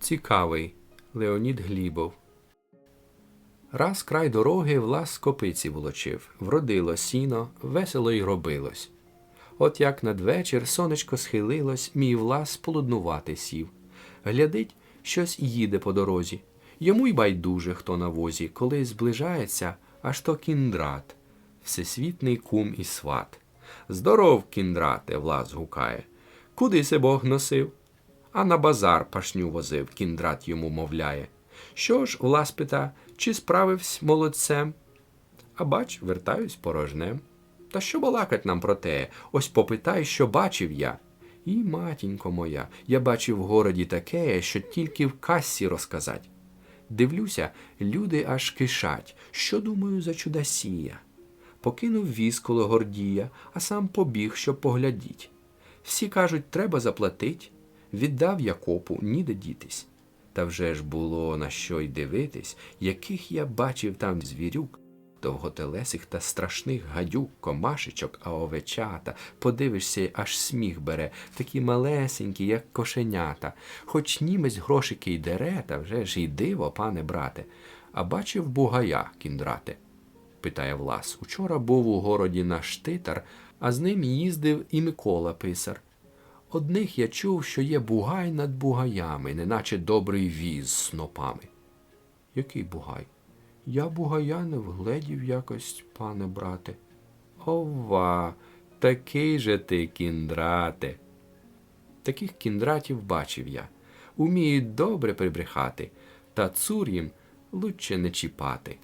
Цікавий Леонід Глібов. Раз край дороги влас копиці волочив, вродило сіно, весело й робилось. От як надвечір сонечко схилилось, мій влас полуднувати сів. Глядить, щось їде по дорозі. Йому й байдуже, хто на возі, коли зближається, аж то кіндрат, всесвітний кум і сват. Здоров, кіндрате, влас гукає. Куди се Бог носив? А на базар пашню возив, кіндрат йому мовляє. Що ж, влас пита, чи справивсь молодцем? А бач, вертаюсь порожнем. Та що балакать нам про те? Ось попитай, що бачив я. І, матінко моя, я бачив в городі таке, що тільки в кассі розказать. Дивлюся, люди аж кишать, що думаю за чудасія. Покинув віз коло Гордія, а сам побіг, щоб поглядіть. Всі кажуть, треба заплатить. Віддав я копу, ніде дітись. Та вже ж було на що й дивитись, яких я бачив там звірюк, довготелесих та страшних гадюк, комашечок, а овечата. Подивишся, аж сміх бере, такі малесенькі, як кошенята. Хоч німець грошики й дере, та вже ж і диво, пане брате. А бачив бугая, кіндрате? питає Влас. Учора був у городі наш титар, а з ним їздив і Микола писар. Одних я чув, що є бугай над бугаями, неначе добрий віз з снопами. Який бугай? Я бугая не вгледів якось, пане брате. Ова, такий же ти кіндрате. Таких кіндратів бачив я. Уміють добре прибрехати, та цур їм лучше не чіпати.